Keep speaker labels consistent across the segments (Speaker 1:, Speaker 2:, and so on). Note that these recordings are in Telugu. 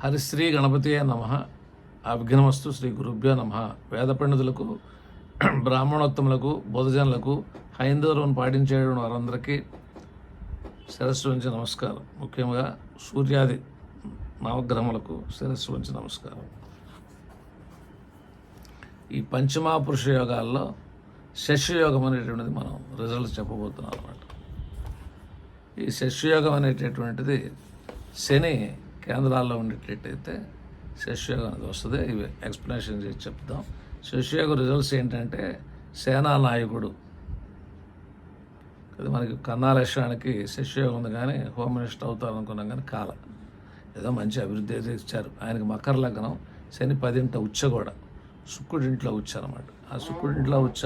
Speaker 1: హరిశ్రీ గణపతియే నమ. అభిఘ్నమస్తు శ్రీ గురుభ్యో నమ. వేద పండితులకు బ్రాహ్మణోత్తములకు బుధజనులకు హైందవులను పాటించే వారందరికీ శిరస్సు వంచి నమస్కారం. ముఖ్యంగా సూర్యాది నవగ్రహములకు శిరస్సు వంచి నమస్కారం. ఈ పంచమహాపురుష యోగాల్లో శశియోగం అనేటువంటిది మనం రిజల్ట్స్ చెప్పబోతున్నాం అనమాట ఈ శశయోగం అనేటటువంటిది శని కేంద్రాల్లో ఉండేటట్టయితే శశయోగం అనేది వస్తుంది. ఇవి ఎక్స్ప్లెనేషన్ చేసి చెప్తాం. శశయోగ రిజల్ట్స్ ఏంటంటే సేనా నాయకుడు. అది మనకి కన్నాలక్ష్యానికి లక్ష్యానికి ఉంది కానీ హోమ్ మినిస్టర్ అవుతారనుకున్నాం కానీ కాల. ఏదో మంచి అభివృద్ధి అయితే ఇచ్చారు. ఆయనకి మకర లగ్నం శని పదింట ఉచ్చ కూడా. శుక్రుడింట్లో ఉచ్చ అనమాట ఆ శుక్రుడింట్లో ఉచ్చ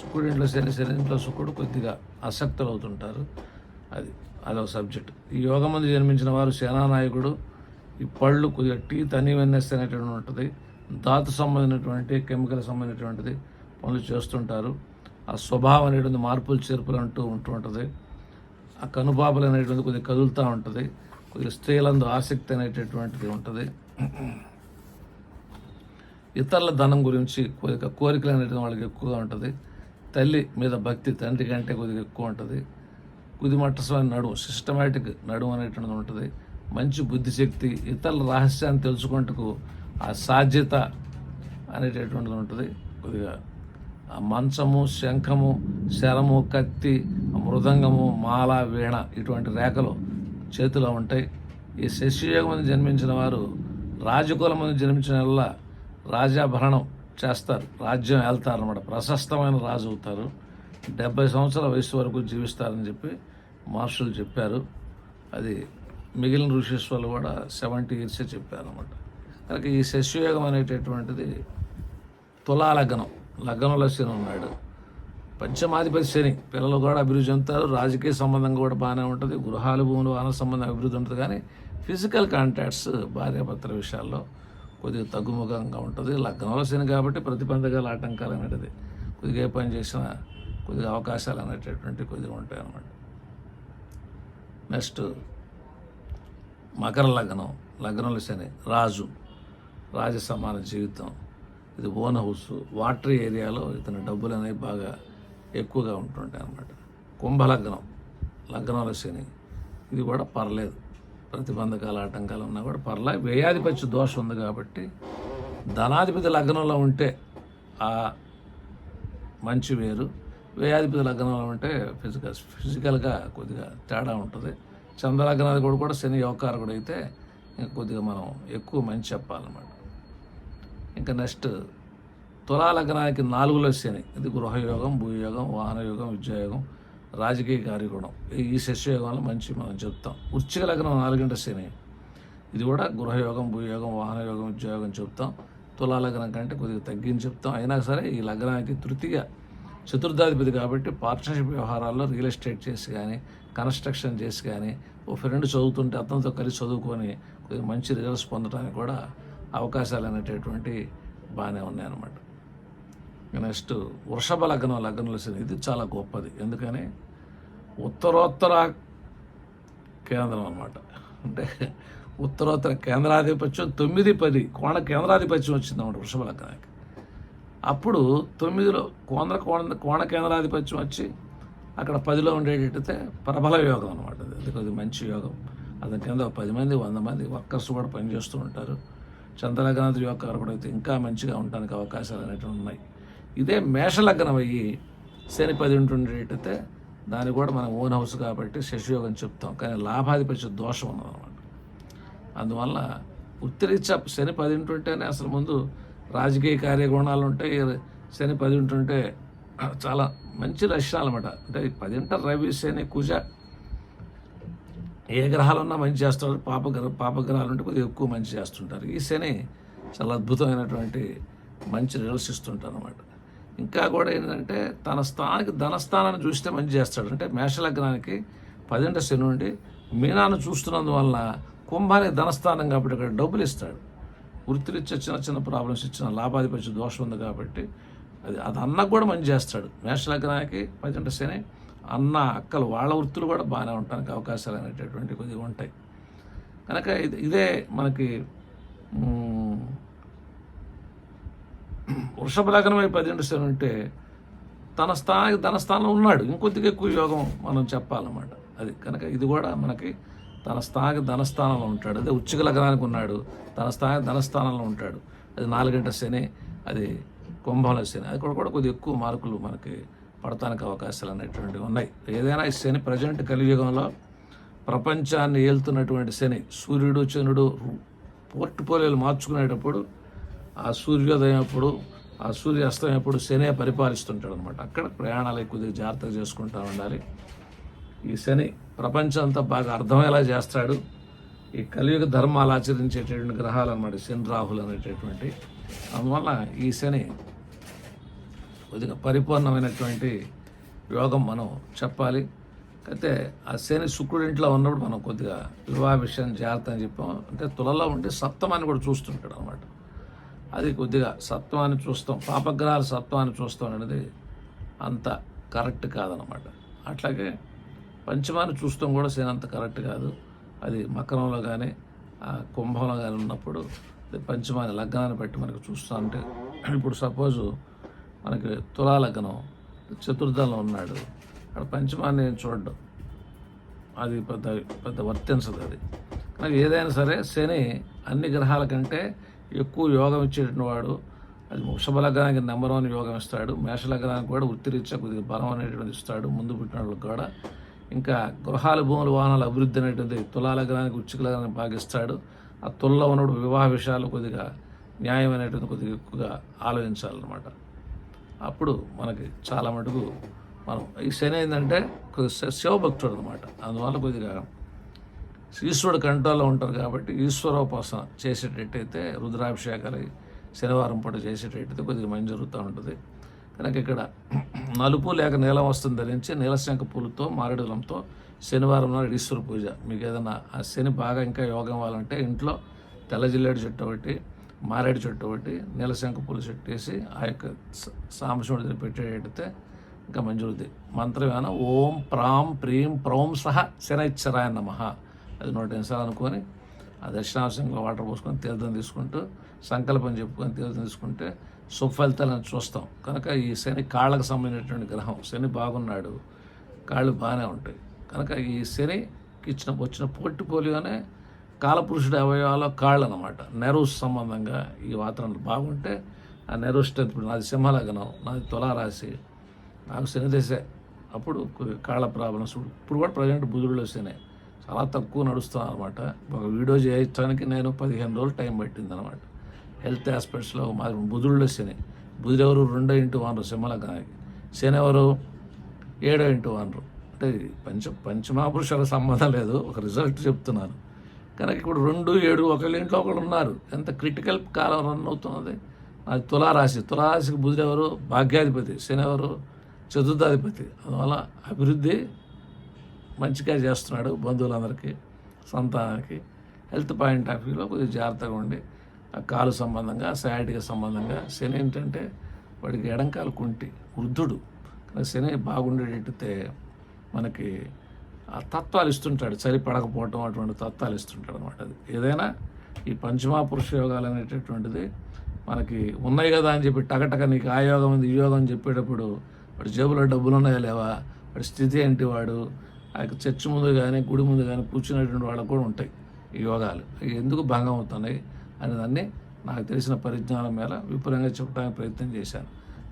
Speaker 1: శుక్రుడింట్లో శని శనింట్లో శుక్రుడు కొద్దిగా ఆసక్తులు అవుతుంటారు అది అదొక సబ్జెక్ట్. ఈ యోగం మంది జన్మించిన వారు సేనానాయకుడు ఈ పళ్ళు కొద్దిగా టీ తని వెన్నెస్ అనేటువంటి ఉంటుంది. ధాతు సంబంధించినటువంటి కెమికల్ సంబంధించినటువంటిది పనులు చేస్తుంటారు. ఆ స్వభావం అనేటువంటి మార్పులు చేర్పులు అంటూ ఉంటూ ఉంటుంది. ఆ కనుపాపలు అనేటువంటి కొద్దిగా కదులుతూ ఉంటుంది. కొద్దిగా స్త్రీలందు ఆసక్తి అనేటటువంటిది ఉంటుంది. ఇతరుల ధనం గురించి కొద్దిగా కోరికలు అనేటువంటి వాళ్ళకి ఎక్కువగా ఉంటుంది. తల్లి మీద భక్తి తండ్రి కంటే కొద్దిగా ఎక్కువ ఉంటుంది. కుదిమట్టస్వామి నడుము సిస్టమేటిక్ నడుము అనేటువంటిది ఉంటుంది. మంచి బుద్ధిశక్తి ఇతరుల రహస్యాన్ని తెలుసుకుంటకు ఆ సాధ్యత అనేటటువంటిది ఉంటుంది. కొద్దిగా ఆ మంచము శంఖము శరము కత్తి మృదంగము మాల వీణ ఇటువంటి రేఖలు చేతిలో ఉంటాయి. ఈ శశియోగం జన్మించిన వారు రాజకులం మంది జన్మించిన వల్ల రాజాభరణం చేస్తారు. రాజ్యం వెళ్తారు అనమాట ప్రశస్తమైన రాజు అవుతారు. డెబ్బై సంవత్సరాల వయసు వరకు జీవిస్తారని చెప్పి మార్షల్ చెప్పారు. అది మిగిలిన ఋషీశ్వరులు కూడా సెవెంటీ ఇయర్సే చెప్పారు అనమాట కనుక ఈ శశియోగం అనేటటువంటిది తులా లగ్నం లగ్నంలో శని ఉన్నాడు. పంచమాధిపతి శని పిల్లలు కూడా అభివృద్ధి చెందుతారు రాజకీయ సంబంధం కూడా బాగానే ఉంటుంది గృహాలు భూములు వాన సంబంధం అభివృద్ధి ఉంటుంది. కానీ ఫిజికల్ కాంటాక్ట్స్ భార్యాభర్తల విషయాల్లో కొద్దిగా తగ్గుముఖంగా ఉంటుంది. లగ్నంలో శని కాబట్టి ప్రతిబంధకాలు ఆటంకాలు అనేది కొద్దిగా ఏ పని చేసినా కొద్దిగా అవకాశాలు అనేటటువంటి కొద్దిగా ఉంటాయి అన్నమాట. నెక్స్ట్ మకర లగ్నం లగ్నంలో శని రాజు రాజ సమాన జీవితం ఇది ఓన్ హౌస్ వాటర్ ఏరియాలో ఇతని డబ్బులు అనేవి బాగా ఎక్కువగా ఉంటుంటాయి అన్నమాట. కుంభలగ్నం లగ్నంలో శని ఇది కూడా పర్లేదు. ప్రతిబంధకాలు ఆటంకాలు ఉన్నా కూడా పర్లే వ్యయాధిపత్య దోషం ఉంది కాబట్టి ధనాధిపతి లగ్నంలో ఉంటే ఆ మంచి వేరు వ్యయాధిపతి లగ్నంలో ఉంటే ఫిజికల్ ఫిజికల్గా కొద్దిగా తేడా ఉంటుంది. చంద్రలగ్నాది కూడా కూడా శని యోగకారకుడు అయితే ఇంకా కొద్దిగా మనం ఎక్కువ మంచి చెప్పాలన్నమాట. ఇంకా నెక్స్ట్ తులా లగ్నానికి నాలుగులో శని. ఇది గృహయోగం భూయోగం వాహనయోగం విద్యాయోగం రాజకీయ కార్యగుణం ఈ శస్యయోగంలో మంచి మనం చెప్తాం. వృచ్చిక లగ్నం నాలుగింట శని. ఇది కూడా గృహయోగం భూయోగం వాహనయోగం ఉద్యోగం చెప్తాం. తులా లగ్నం కంటే కొద్దిగా తగ్గించి చెప్తాం. అయినా సరే ఈ లగ్నానికి తృతిగా చతుర్థాధిపతి కాబట్టి పార్ట్నర్షిప్ వ్యవహారాల్లో రియల్ ఎస్టేట్ చేసి కానీ కన్స్ట్రక్షన్ చేసి కానీ ఓ ఫ్రెండ్ చదువుతుంటే అతనితో కలిసి చదువుకొని కొద్దిగా మంచి రిజల్ట్స్ పొందడానికి కూడా అవకాశాలు అనేటటువంటి బాగానే ఉన్నాయన్నమాట నెక్స్ట్ వృషభ లగ్నం లగ్నంలో ఇది చాలా గొప్పది. ఎందుకని? ఉత్తరోత్తర కేంద్రం అనమాట అంటే ఉత్తరోత్తర కేంద్రాధిపత్యం తొమ్మిది పది కోణ కేంద్రాధిపత్యం వచ్చిందన్నమాట వృషభ లగ్నానికి. అప్పుడు తొమ్మిదిలో కోణ కోణ కోణ కేంద్రాధిపత్యం వచ్చి అక్కడ పదిలో ఉండేటట్టయితే ప్రబల యోగం అనమాట అది మంచి యోగం. అతని కింద పది మంది వంద మంది వర్కర్స్ కూడా పనిచేస్తూ ఉంటారు. చంద్రలగ్నాథి యొక్క కూడా అయితే ఇంకా మంచిగా ఉండడానికి అవకాశాలు అనేవి ఉన్నాయి. ఇదే మేషలగ్నం అయ్యి శని పది ఉంటుండేటైతే దాన్ని కూడా మనం ఓన్ హౌస్ కాబట్టి శశియోగం చెప్తాం. కానీ లాభాధిపత్య దోషం ఉన్నదన్నమాట. అందువల్ల వృత్తిరీత్యా శని పది ఉంటుంటేనే అసలు ముందు రాజకీయ కార్యగుణాలు ఉంటాయి శని పది ఉంటుంటే చాలా మంచి లక్షణాలు అనమాట అంటే పది రవి శని కుజ ఏ గ్రహాలు ఉన్నా మంచి చేస్తారు. పాపగ్రహ పాపగ్రహాలు ఉంటే కొద్దిగా ఎక్కువ మంచి చేస్తుంటారు. ఈ శని చాలా అద్భుతమైనటువంటి మంచి రిజల్ట్స్ ఇస్తుంటారు అనమాట ఇంకా కూడా ఏంటంటే తన స్థానానికి ధనస్థానాన్ని చూస్తే మంచి చేస్తాడు. అంటే మేషలగ్నానికి పదింట శని ఉండి మీనాను చూస్తున్నందువల్ల కుంభానికి ధనస్థానం కాబట్టి ఇక్కడ డబ్బులు ఇస్తాడు. వృత్తిరీత్యా చిన్న చిన్న ప్రాబ్లమ్స్ ఇచ్చిన లాభాధిపత్య దోషం ఉంది కాబట్టి అది అది అన్నకు కూడా మంచి చేస్తాడు. మేషలగ్నానికి పదింట శని అన్న అక్కలు వాళ్ళ వృత్తులు కూడా బాగానే ఉండడానికి అవకాశాలు అనేటటువంటి కొద్దిగా ఉంటాయి. కనుక ఇది ఇదే మనకి మ్, వృషభ లగ్నమై పదిహేను శని ఉంటే తన స్థానానికి తన స్థానంలో ఉన్నాడు. ఇంకొద్దిగా ఎక్కువ యోగం మనం చెప్పాలన్నమాట. అది కనుక ఇది కూడా మనకి తన స్థానానికి ధనస్థానంలో ఉంటాడు. అదే ఉచ్చిక లగ్నానికి ఉన్నాడు. తన స్థానానికి ధనస్థానంలో ఉంటాడు. అది నాలుగంట శని అది కుంభంలో శని. అది కూడా కూడా కొద్దిగా ఎక్కువ మార్కులు మనకి పడటానికి అవకాశాలు అనేటువంటివి ఉన్నాయి. ఏదైనా ఈ శని ప్రజెంట్ కలియుగంలో ప్రపంచాన్ని ఏలుతున్నటువంటి శని సూర్యుడు చంద్రుడు పోర్టుపోలియోలు మార్చుకునేటప్పుడు ఆ సూర్యోదయం అప్పుడు ఆ సూర్య అప్పుడు శనే పరిపాలిస్తుంటాడు అనమాట అక్కడ ప్రయాణాలు కొద్దిగా జాగ్రత్తగా చేసుకుంటూ ఉండాలి. ఈ శని ప్రపంచం అంతా బాగా అర్థమయ్యేలా చేస్తాడు. ఈ కలియుగ ధర్మాలు ఆచరించేటటువంటి గ్రహాలు అన్నమాట శని రాహులు అనేటటువంటి. అందువల్ల ఈ శని కొద్దిగా పరిపూర్ణమైనటువంటి యోగం మనం చెప్పాలి. అయితే ఆ శని శుక్రుడి ఇంట్లో ఉన్నప్పుడు మనం కొద్దిగా వివాహ విషయం జాగ్రత్త అని చెప్పాం. అంటే తులలో ఉంటే సప్తమాన్ని కూడా చూస్తుంటాడు అనమాట అది కొద్దిగా సత్వాన్ని చూస్తాం పాపగ్రహాల సత్వాన్ని చూస్తాం అనేది అంత కరెక్ట్ కాదనమాట అట్లాగే పంచమాన్ని చూస్తాం కూడా సేనంత కరెక్ట్ కాదు. అది మకరంలో కానీ ఆ కుంభంలో కానీ ఉన్నప్పుడు పంచమాని లగ్నాన్ని బట్టి మనకు చూస్తూ ఉంటే. ఇప్పుడు సపోజు మనకి తులా లగ్నం చతుర్థంలో ఉన్నాడు. అక్కడ పంచమాన్ని చూడడం? అది పెద్ద పెద్ద వర్తించదు అది. కానీ ఏదైనా సరే శని అన్ని గ్రహాల కంటే ఎక్కువ యోగం ఇచ్చేటువంటి వాడు. అది వృషభ లగ్నానికి నెంబర్ వన్ యోగం ఇస్తాడు. మేష లగ్నానికి కూడా వృత్తిరీత్యా కొద్దిగా బలం అనేటువంటిది ఇస్తాడు. ముందు పుట్టిన వాళ్ళకి కూడా. ఇంకా గృహాలు భూములు వాహనాల అభివృద్ధి అనేటువంటి తులాల లగ్నానికి వృచ్చిక లగ్నానికి భాగిస్తాడు. ఆ తుల్లో ఉన్నప్పుడు వివాహ విషయాలు కొద్దిగా న్యాయం అనేటువంటి కొద్దిగా ఎక్కువగా ఆలోచించాలన్నమాట. అప్పుడు మనకి చాలా మటుకు మనం ఈ శని ఏంటంటే శివభక్తుడు అనమాట అందువల్ల కొద్దిగా ఈశ్వరుడు కంట్రోల్లో ఉంటారు కాబట్టి ఈశ్వరోపాసన చేసేటట్టయితే రుద్రాభిషేకాలు శనివారం పూట చేసేటట్టయితే కొద్దిగా మంచి జరుగుతూ ఉంటుంది. కనుక ఇక్కడ నలుపు లేక నీలం వస్తుంది ధరించి నీలశంఖ పూలతో మారేడులంతో శనివారం నాడు ఈశ్వర పూజ. మీకు ఏదైనా ఆ శని బాగా ఇంకా యోగం అవ్వాలంటే ఇంట్లో తెల్లజిల్లేడు చెట్టు ఒకటి మారేడు చెట్టు ఒకటి నీలశంఖ పూలు చెట్టు వేసి ఆ యొక్క సాంబశివుడి దగ్గర పెట్టేటైతే ఇంకా మంజురుద్ది మంత్రం ఏమైనా ఓం ప్రాం ప్రీం ప్రౌం సహ శనైచ్చరాయ నమ. అది నూట నిమిషాలు అనుకొని ఆ దక్షిణాంశంలో వాటర్ పోసుకొని తీర్థం తీసుకుంటూ సంకల్పం చెప్పుకొని తీర్థం తీసుకుంటే సుఫలితాలను చూస్తాం. కనుక ఈ శని కాళ్ళకు సంబంధించినటువంటి గ్రహం. శని బాగున్నాడు. కాళ్ళు బాగానే ఉంటాయి. కనుక ఈ శనికి ఇచ్చిన వచ్చిన పోర్టిపోలియోనే కాలపురుషుడి అవయవాలో కాళ్ళు అనమాట నెరూస్ సంబంధంగా ఈ వాతావరణం బాగుంటే ఆ నెరూస్ స్ట్రెంత్ ఇప్పుడు నాది సింహలగ్నం నాది తులారాశి నాకు శని దశే. అప్పుడు కాళ్ళ ప్రాబ్లమ్స్. ఇప్పుడు కూడా ప్రజెంట్ బుధుడిలో శని. చాలా తక్కువ నడుస్తున్నాను అనమాట ఒక వీడియో చేయడానికి నేను పదిహేను రోజులు టైం పట్టింది అనమాట హెల్త్ ఆస్పెక్ట్స్లో మా బుధుడిలో శని. బుధుడెవరు? రెండో ఇంటూ వనరు సింహలగ్నానికి శని ఎవరు ఏడో ఇంటూ వనరు అంటే పంచ పంచమహాపురుషుల సంబంధం లేదు. ఒక రిజల్ట్ చెప్తున్నాను కనుక ఇప్పుడు రెండు ఏడు ఒకళ్ళ ఇంట్లో ఒకళ్ళు ఉన్నారు. ఎంత క్రిటికల్ కాలం రన్ అవుతున్నది? అది తులారాశి. తులారాశికి బుధుడు ఎవరు భాగ్యాధిపతి. శని ఎవరు చతుర్థాధిపతి. అందువల్ల అభివృద్ధి మంచిగా చేస్తున్నాడు బంధువులందరికీ సంతానానికి. హెల్త్ పాయింట్ ఆఫ్ వ్యూలో కొద్దిగా జాగ్రత్తగా ఉండి కాలు సంబంధంగా శారీరక సంబంధంగా. శని ఏంటంటే వాడికి ఎడంకాలు కుంటి వృద్ధుడు. కానీ శని బాగుండేటట్టే మనకి ఆ తత్వాలు ఇస్తుంటాడు. చలి పడకపోవటం అటువంటి తత్వాలు ఇస్తుంటాడు అనమాట అది. ఏదైనా ఈ పంచమా పురుష యోగాలు అనేటటువంటిది మనకి ఉన్నాయి కదా అని చెప్పి టగటగ నీకు ఆ యోగం ఉంది ఈ యోగం అని చెప్పేటప్పుడు వాడి జేబులో డబ్బులు ఉన్నాయా లేవా? వాడి స్థితి ఏంటి వాడు? ఆ చర్చి ముందు కానీ గుడి ముందు కానీ కూర్చునేటువంటి వాళ్ళకు కూడా ఉంటాయి ఈ యోగాలు. అవి ఎందుకు భంగం అవుతున్నాయి? అనేదాన్ని నాకు తెలిసిన పరిజ్ఞానం మేర విపులంగా చెప్పడానికి ప్రయత్నం చేశాను.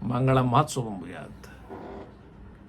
Speaker 1: మంగళమాత్ శుభం భూయాత్.